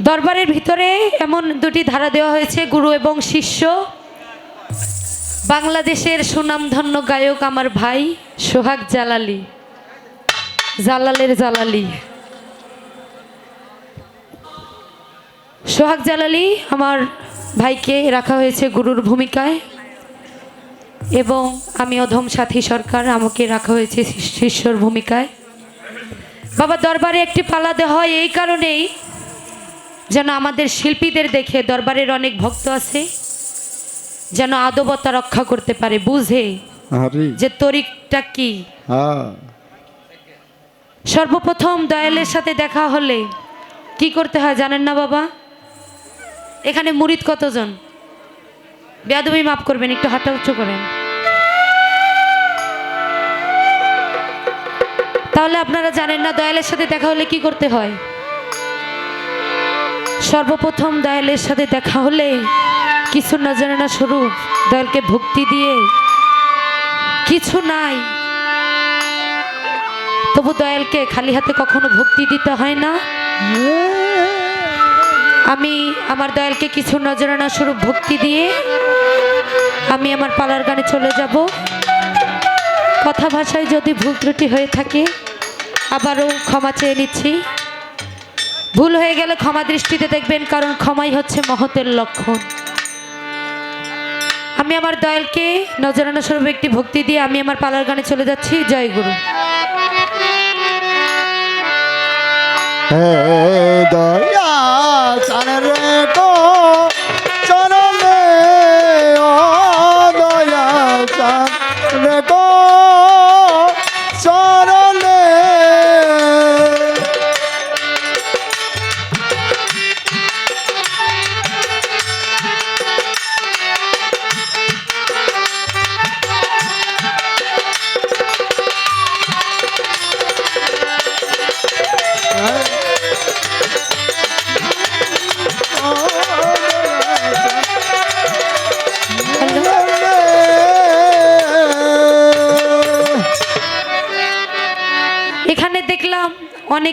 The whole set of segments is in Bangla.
দরবারের ভিতরে এমন দুটি ধারা দেওয়া হয়েছে, গুরু এবং শিষ্য। বাংলাদেশের সুনামধন্য গায়ক আমার ভাই সোহাগ জালালি। জালালের জালালি। সোহাগ জালালি আমার ভাইকে রাখা হয়েছে গুরুর ভূমিকায় এবং আমি অধম সাথী সরকার, আমাকে রাখা হয়েছে শিষ্যর ভূমিকায়। বাবা, দরবারে একটি পালা দেওয়া হয় এই কারণেই যেন আমাদের শিল্পীদের দেখে দরবারের অনেক ভক্ত আছে যেন আদবতা রক্ষা করতে পারে বুঝে যে তরিকটা কি। সর্বপ্রথম দয়ালের সাথে দেখা হলে কি করতে হয় জানেন না বাবা? এখানে মুরিদ কতজন? বেয়াদবি মাফ করবেন একটু হাতটা উঁচু করেন। তাহলে আপনারা জানেন না দয়ালের সাথে দেখা হলে কি করতে হয়? সর্বপ্রথম দয়ালের সাথে দেখা হলে কিছু না জানে না স্বরূপ দয়ালকে ভক্তি দিয়ে। কিছু নাই। তবু দয়ালকে খালি হাতে কখনো ভক্তি দিতে হয় না। আমি আমার দয়ালকে কিছু নজরানা স্বরূপ ভক্তি দিয়ে আমি আমার পালার গানে চলে যাব। কথা ভাষায় যদি ভুল ত্রুটি হয়ে থাকে, আবারও ক্ষমা চেয়ে নিচ্ছি। ভুল হয়ে গেলে ক্ষমা দৃষ্টিতে দেখবেন, কারণ ক্ষমাই হচ্ছে মহতের লক্ষণ। আমি আমার দয়ালকে নজরানা স্বরূপ একটি ভক্তি দিয়ে আমি আমার পালার গানে চলে যাচ্ছি। জয় গুরু। দয়া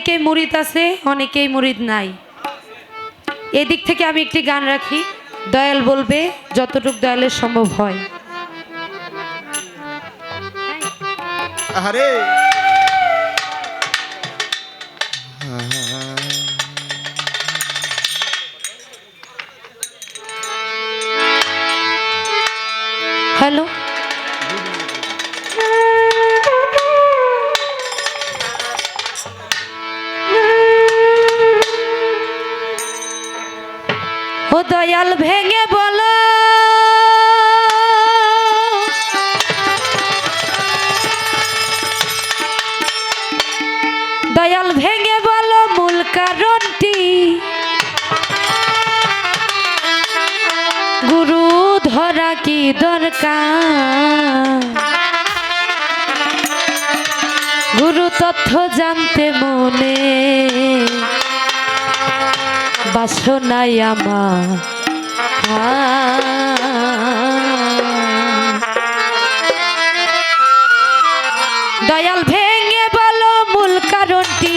অনেকেই মুরিদ আছে, অনেকেই মুরিদ নাই। এদিক থেকে আমি একটি গান রাখি, দয়াল বলবে, যতটুক দয়ালের সম্ভব হয়। আরে তথ্য জানতে মনে। বাসনাই আমার। দয়াল ভেঙে বলো মূল কারণটি,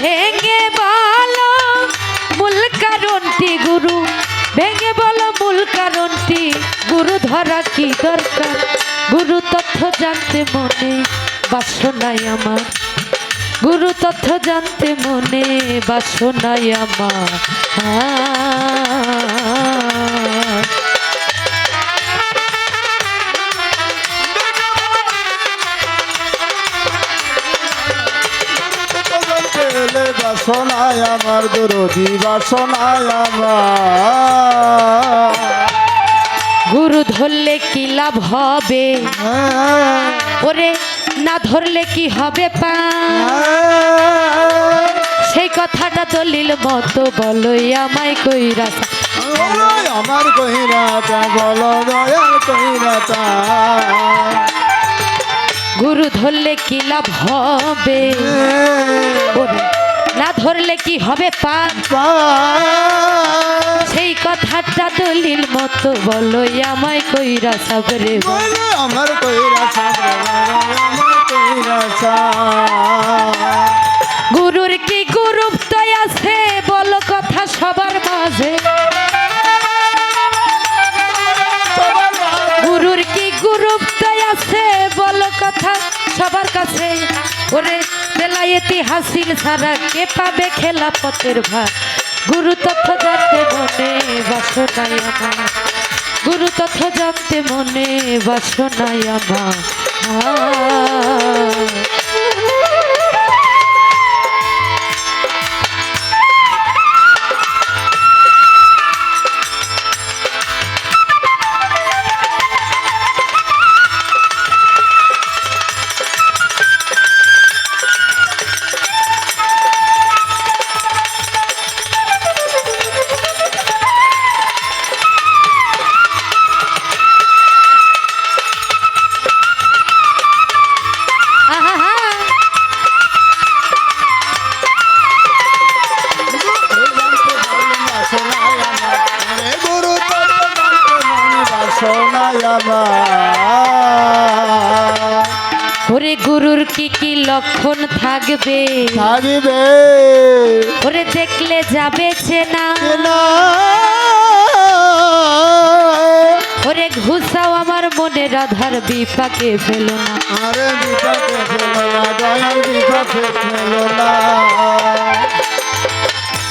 ভেঙে বলো মূল কারণটি গুরু। ভেঙে বলো মূল কারণটি, গুরু ধরা কি দরকার? গুরু তথ্য জানতে মনে, বাসনাই আমার। গুরু তথ্য জানতে মনে বাসনাই আমার। বাসনায় আমার দরদি বাসনায় আমার। গুরু ধরলে কি লাভ হবে? ওরে না ধরলে কি হবে পা সেই কথাটা দলিল মতো বলোই আমায় কইরা বলো আমার কহিরাতা বলো দয়াল কহিরাতা গুরু ধরলে কি লাভ হবে? না ধরলে কি হবে পাপ। সেই কথাটা দলিল মতো বলো আমায় কইরা সাবরে আমার কইরা সাবরে গুরুর কি গুরুত্ব আছে বলো কথা সবার মাঝে। গুরুর কি গুরুত্ব আছে বলো কথা সবার কাছে। ওরে বেলায়েতি হাসিল ছাড়া কে পাবে খেলা পথের ভার? গুরু তথ্য জানতে মনে বাসনাই আমার। গুরু তথ্য জানতে মনে বাসনাই আমার। গুরুর কি কি লক্ষণ থাকবে? থাকিবে। ওরে দেখলে যাবে চেনা। ওরে ঘুষাও আমার মনে রাধার বিপাকে ফেলো না। আরে বিপাকে ফেলো না দয়াল বিপাকে ফেলো না।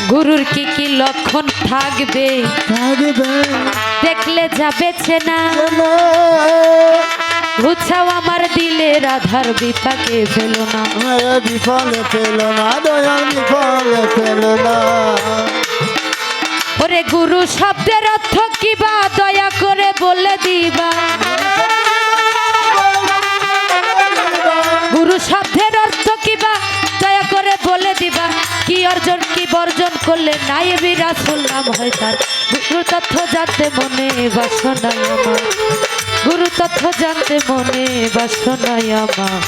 গুরুর কি কি লক্ষণ থাকবে? থাকিবে। দেখলে যাবে চেনা। না আমার দিলে রাধার বিপাকে ফেলো না। বিফলে ফেলো না দয়াল বিফলে ফেলো না। ওরে গুরু শব্দের অর্থ কি বা? দয়া করে বলে দিবা। গুরু শব্দের অর্থ কি বা? দয়া করে বলে দিবা। কি অর্জন কি বর্জন করলে নাই বিরাজ নাম হয় তার। গুরু তথ্য জানতে মনে বাসনাই আমার। গুরু তথ্য জানতে মনে বাসনায় আমার।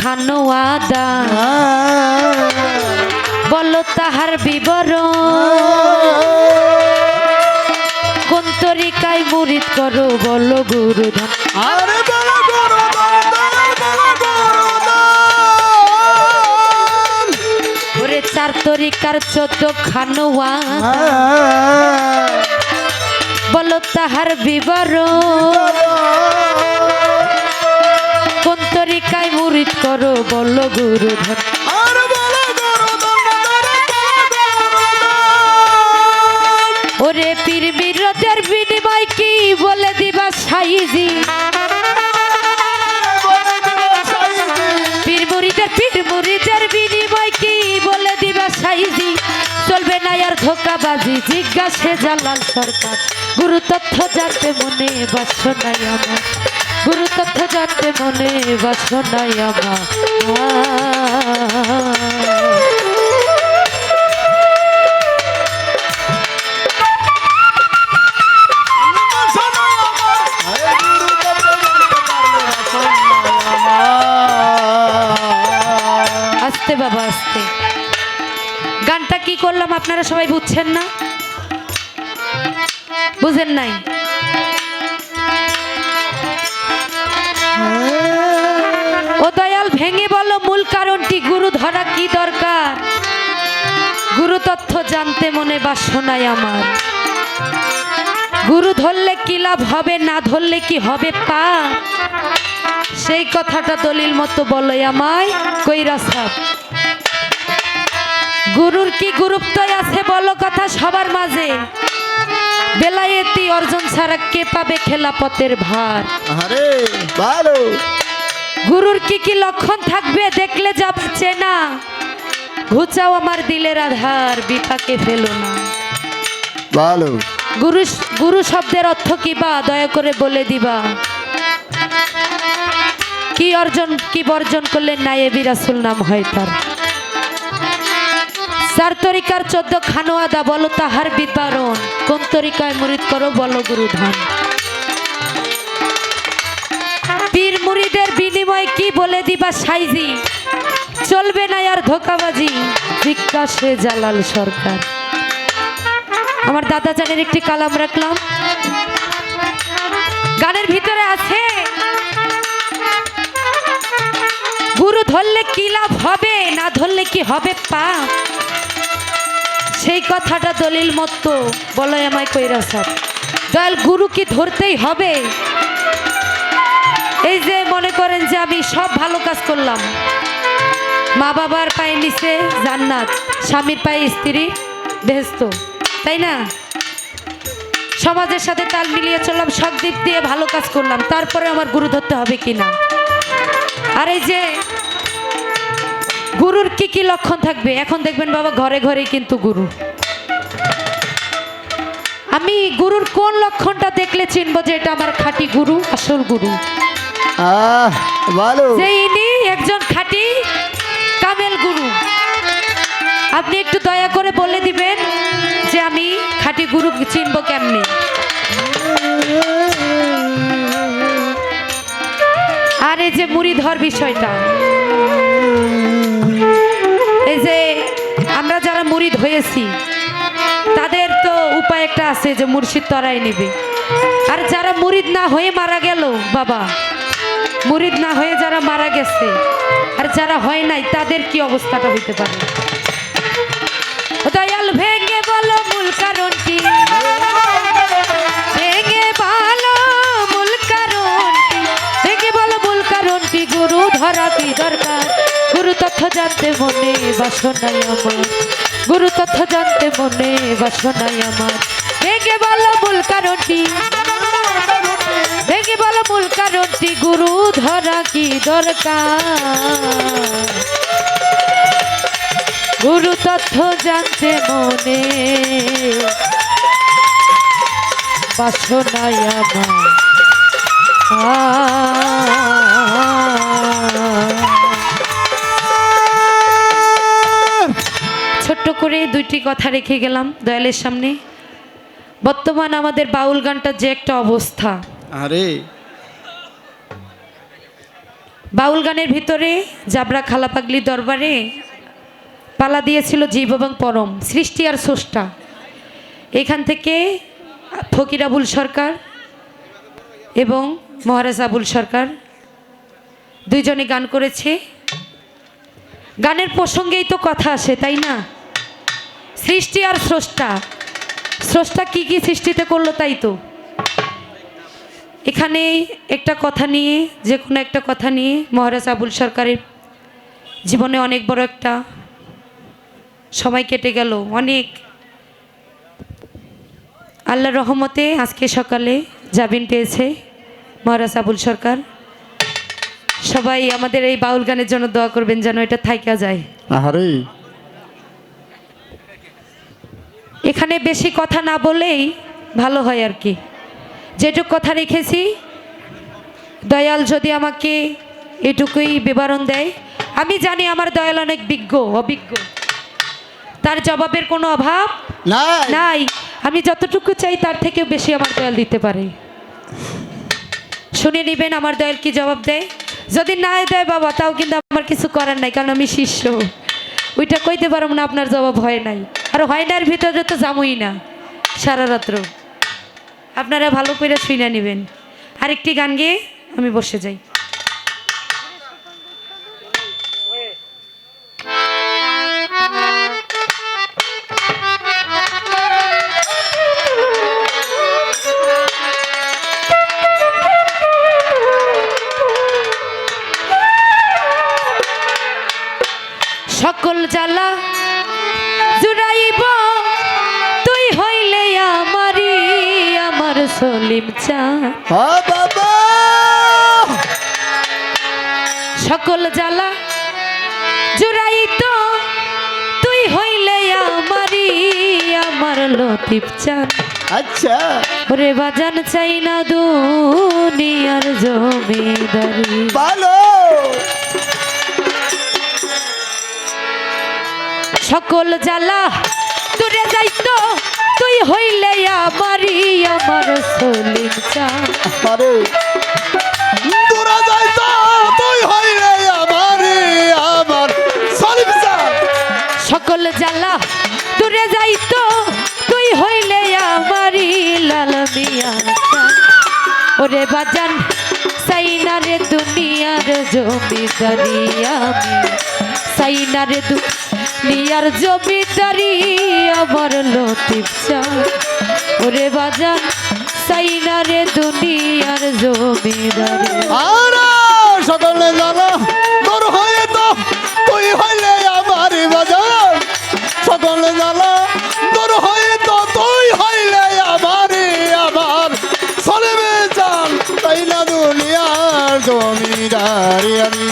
খানো আদা। বলো তাহার বিবরণ। কোন তরিকায় মুরিদ করো বলো গুরুধন। ওরে চার তরিকার চোদ্দ খানো বলো তাহার বিবরণ। তরিকায় মুরিদ করো বলো দান। ওরে পীর বিরোধের বিনিময় কি বলে দিবা সাইজি? পীর মুরিদের পীর মুরিদের বিনিময় কি বলে দিবা সাইজি? চলবে না আর ধোকাবাজি জিজ্ঞাসে জালাল সরকার। গুরু তথ্য জানতে মনে বাসনাই আমার। গুরু তথ্য জানতে মনে বাসনাই আমার। আস্তে বাবা, আস্তে। গানটা কি করলাম আপনারা সবাই বুঝছেন না? বুঝেন নাই? ও দয়াল, ভেঙে বলো মূল কারণটি। গুরু ধরা কি দরকার? গুরু তথ্য জানতে মনে বাসনায় আমার। গুরু ধরলে কি লাভ হবে, না ধরলে কি হবে পা? সেই কথাটা দলিল মতো বলো আমায়, কইরা সাপ। গুরুর কি গুরুত্ব আছে বলো কথা সবার মাঝে? বেলায়েতি অর্জন ছাড়া কে পাবে খেলাপথের ভার? আরে ভালো। গুরুর কি কি লক্ষণ থাকবে দেখলে যাবে চেনা ঘুচাও আমার দিলের আধার বিপাকে ফেলো না। ভালো। গুরু গুরু শব্দের অর্থ কি বা? দয়া করে বলে দিবা। কি অর্জন কি বর্জন করলে নায়েবি রাসুল? নাম হয় তার। চার তরিকার চোদ্দ খানোয়াদা বলো, তাহার বিদ্যারণ কোন তরিকায় মুরিদ করো, বলো গুরু ধান পীর মুরিদের বিনিময় কি বলে দিবা সাইজি? চলবে না আর ধোকাবাজি বিকাশে জালাল সরকার। আমার দাদা জানের একটি কালাম রাখলাম। গানের ভিতরে আছে, গুরু ধরলে কি লাভ হবে, না ধরলে কি হবে পা সেই কথাটা দলিল মতো বলো আমায় কইরা সব। দয়াল গুরু কি ধরতেই হবে। এই যে মনে করেন যে আমি সব ভালো কাজ করলাম। মা বাবার পায়ে নিচে জান্নাত, স্বামীর পায়ে স্ত্রী, বেহেস্ত, তাই না? সমাজের সাথে তাল মিলিয়ে চললাম, সব দিক দিয়ে ভালো কাজ করলাম। তারপরে আমার গুরু ধরতে হবে কি না আর এই যে গুরুর কি কি লক্ষণ থাকবে? এখন দেখবেন বাবা ঘরে ঘরেই কিন্তু গুরু। আমি গুরুর কোন লক্ষণটা দেখলে চিনব যে এটা আমার খাঁটি গুরু আসল গুরু? যে ইনি একজন খাঁটি কামেল গুরু। আপনি একটু দয়া করে বলে দিবেন যে আমি খাঁটি গুরু চিনব কেমনে? আর এই যে মুড়ি ধর বিষয়টা। মুড়িদ হয়েছি। তাদের তো উপায় একটা আছে যে মুর্শিদ তরাই নেবে। আর যারা মুরিদ না হয়ে মারা গেল, বাবা, মুরিদ না হয়ে যারা মারা গেছে, আর যারা হয় নাই, তাদের কি অবস্থাটা হইতে পারে? দয়াল ভেঙে বলো মূল কারণ কি? ভেঙে ভেঙে বলো গুরু ধরা কি দরকার? গুরু তথ্য জানতে মনে বাসনাই আমার গুরু তথ্য জানতে মনে বাসনাই আমার। ভেঙে বলো মূল কারণটি। ভেঙে বলো মূল কারণটি, গুরু ধরা কি দরকার? গুরু তথ্য জানতে মনে বাসনায় আমার। ছোট্ট দুইটি কথা রেখে গেলাম দয়ালের সামনে। বর্তমান আমাদের বাউল গানটার যে একটা অবস্থা। আরে। বাউল গানের ভিতরে জাবরা খালা পাগলি দরবারে পালা দিয়েছিল জীব এবং পরম সৃষ্টি আর স্রষ্টা। এখান থেকে ফকির আবুল সরকার এবং মহারাজ আবুল সরকার দুইজনে গান করেছে। গানের প্রসঙ্গেই তো কথা আসে তাই না? সৃষ্টি আর স্রষ্টা। স্রষ্টা কি কি সৃষ্টিতে করল তাই তো? এখানে একটা কথা নিয়ে, যে কোনো একটা কথা নিয়ে মহারাজ আবুল সরকারের জীবনে অনেক বড় একটা সময় কেটে গেল, অনেক। আল্লাহর রহমতে আজকে সকালে জামিন পেয়েছে মহারাজ আবুল সরকার। সবাই আমাদের এই বাউল গানের জন্য দোয়া করবেন যেন এটা থাইকা যায়। আরে এখানে বেশি কথা না বলেই ভালো হয় আর কি। যেটুক কথা রেখেছি দয়াল যদি আমাকে এটুকুই বিবরণ দেয় আমি জানি আমার দয়াল অনেক বিজ্ঞ অভিজ্ঞ। তার জবাবের কোনো অভাব নাই। আমি যতটুকু চাই তার থেকেও বেশি আমার দয়াল দিতে পারে। শুনে নেবেন আমার দয়াল কি জবাব দেয়? যদি না দেয় বাবা তাও কিন্তু আমার কিছু করার নাই কারণ আমি শিষ্য। ওইটা কইতে পারব না আপনার জবাব হয় নাই। আর হয়নার ভিতরে তো যামই না, সারা রাত্র। আপনারা ভালো করে শুনে নেবেন। আরেকটি গান গেয়ে আমি বসে যাই। সকল জ্বালা জুড়াই তো তুই হইলে আমারি আমার লতিফ চান আচ্ছা। ওরে বাজান চাই না দুনিয়ার জমিদারি। ভালো। সকল জ্বালা দূরে যাইতো তুই হইলে আমারই আমার সলিম চান আরে দূরে যাইতো সকল জ্বালা দূরে যাইতো তুই হইলে লাল মিয়া। ওরে বাজান সাইনারে দুনিয়ার জমিদারি আমি। সাইনারে দুনিয়ার জমিদারি আমার লতিফ ওরে বাজান সাইনারে দুনিয়ার জমিদারি। আরে সকলে জানো, তোর হয়ে তো তুই হইলে আমার বাজার। সকলে জানো, তোর হয়ে তো তুই হইলে আমার আমার। সলিমে চান, তাই না দুনিয়ার জমিদারি আমি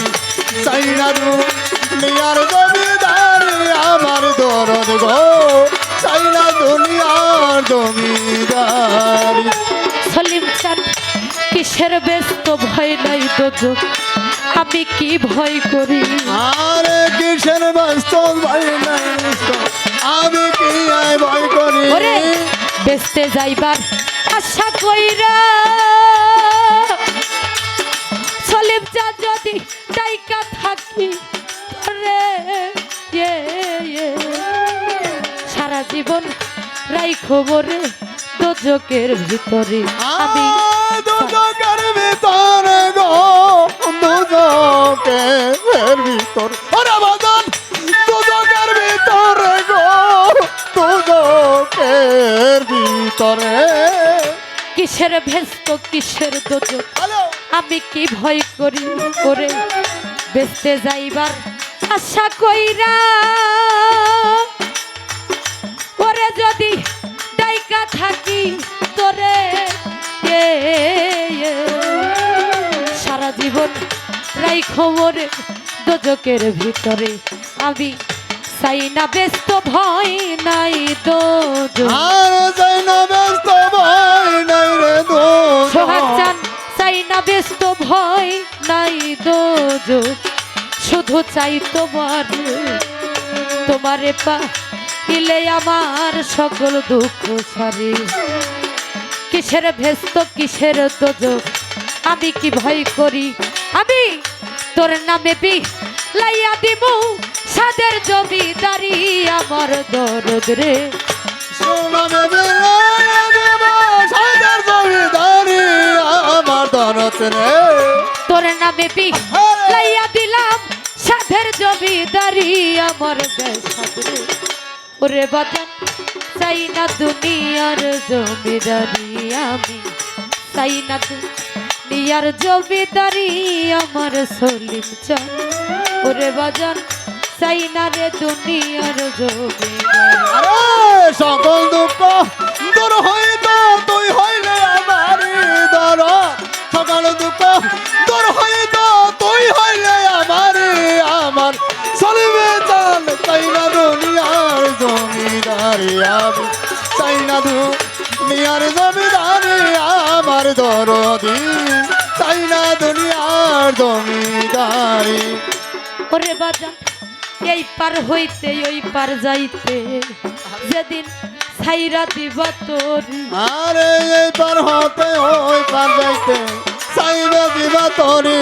চাই না দুনিয়ার জমিদারি আমার দরদ গো। চাই না দুনিয়ার জমিদারি কিসের ব্যস্ত ভয় নাই তো আমি কি ভয় করি? আরে কিসের বাস্তব ভাই নাই আমি কি ভয় করি? ওরে যাইবার আশা কইরা। সলিম চান যদি ডাইকা থাকি রে। সারা জীবন রাই খবরে দোজকের ভিতরে আমি ভিতরে গো দুজকের ভিতর। ওরে বাজান দুজকের ভিতরে গো দুজকের ভিতরে। কিসের ভেস্ত কিসের দোজক আমি কি ভয় করি করে বেচতে যাইবার আশা কইরা। ওরে যদি ডাইকা থাকি তোরে এ, সারা জীবন রাই খবরে দোজকের ভিতরে আমি চাই না ব্যস্ত ভয় নাই আর না ব্যস্ত ভয় নাই রে দুজন সোহাগ চান চাই না ব্যস্ত ভয় নাই দোজক শুধু চাই তোমার তোমারে পা ইলে আমার সকল দুঃখ সারি। কিসের ভেস্ত কিসের দোজক আমি কি ভয় করি? আমি তোর নামে বি লাইয়া দিব সাদের জমিদারি আমার দরদ রে। তোর নামে বি লাইয়া দিলাম সাধের জমিদারি আমার বেসাদরে ওরে বাজান চাই না দুনিয়ার জমিদারি আমি। চাই না দুনিয়ার জমিদারি আমার সলিম চান ওরে বাজান, চাই না রে দুনিয়ার জমিদারি। সকল দুঃখ দূর হইত তুই হইলে আমার দর সকল দুঃখ দূর হইত তুই হইলে জমিদারি আমি চাই না জমিদারি আমার দরদি। চাই না দুনিয়ার জমিদারি? ওরে বাজান এই পার হইতে ওই পার যাইতে। যেদিন ছাইরা দিবা তোর। আরে এই পার হতে ওই পার যাইতে। চাইবে দিবা তরি।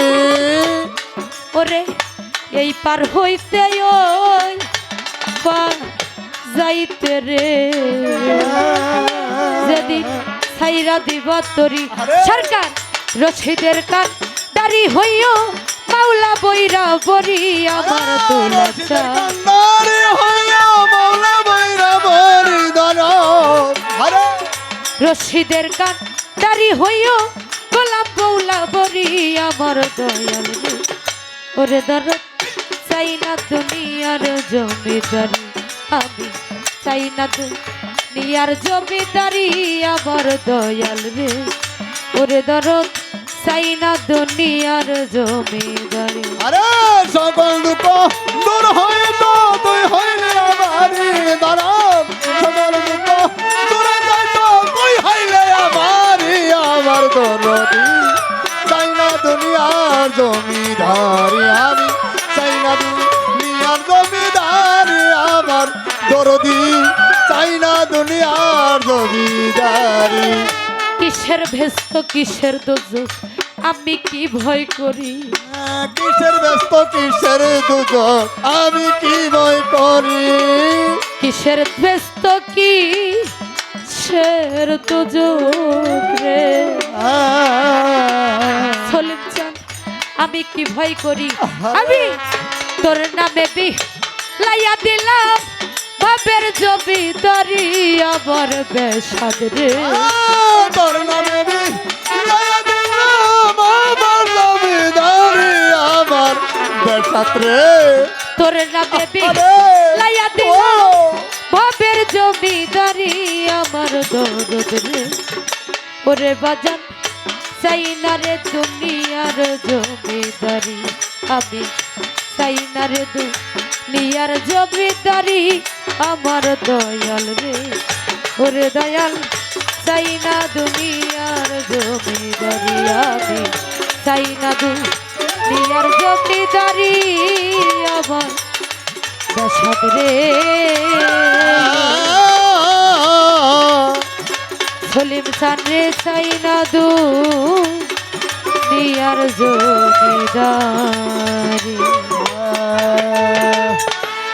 ওরে এই পার হইতে ওই পার যাইতে রে যেদিন ছাইরা দিবা তোরি! সরকার রশিদের কান, দাড়ি হইও মাওলা বইরা বরি, আমার তোলা রশিদের কান, দাড়ি হইও গোলাপ বৌলা বরি, আমার দয়াল। ওরে দরদ, চাই না দুনিয়ার জমিদারি, আমি চাই না তো। নিয়ার জমিদারি আবার দয়াল রে। ওরে দরদ, চাই না দুনিয়ার জমিদারি। আরে সকল দুঃখ দূর হয় তো, তুই হইলে আমারে দরদ। সকল তো, তুই হইলে আমার চাই না আমি, চাই না দরদি চাই না দুনিয়ার জমিদারি। কিসের ভেস্ত কিসের দোজক আমি কি ভয় করি? কিসের ব্যস্ত কিসের দুজন আমি কি ভয় করি? কিসের ভেস্ত কি সের দোজক রে সলিম চান আমি কি ভয় করি? আমি তোর নামে বি লাইয়া দিলাম। বাবের জমিদারি আমার বেসাদ রে। তোর নামে আমার আমার তোর নামে লাইয়া দিলাম বাবের জমিদারি আমার দরদ রে। ওরে বাজান চাই না রে দুনিয়ার জমিদারি। আমি চাই না রে দুনিয়ার জমিদারি। আমার দয়াল রে, ওরে দয়াল, চাই না দুনিয়ার জমিদারি আমি, চাই না দুনিয়ার জমিদারি আমার দশাদ রে। সলিম চান রে, চাই না দু নিয়ার জমিদারি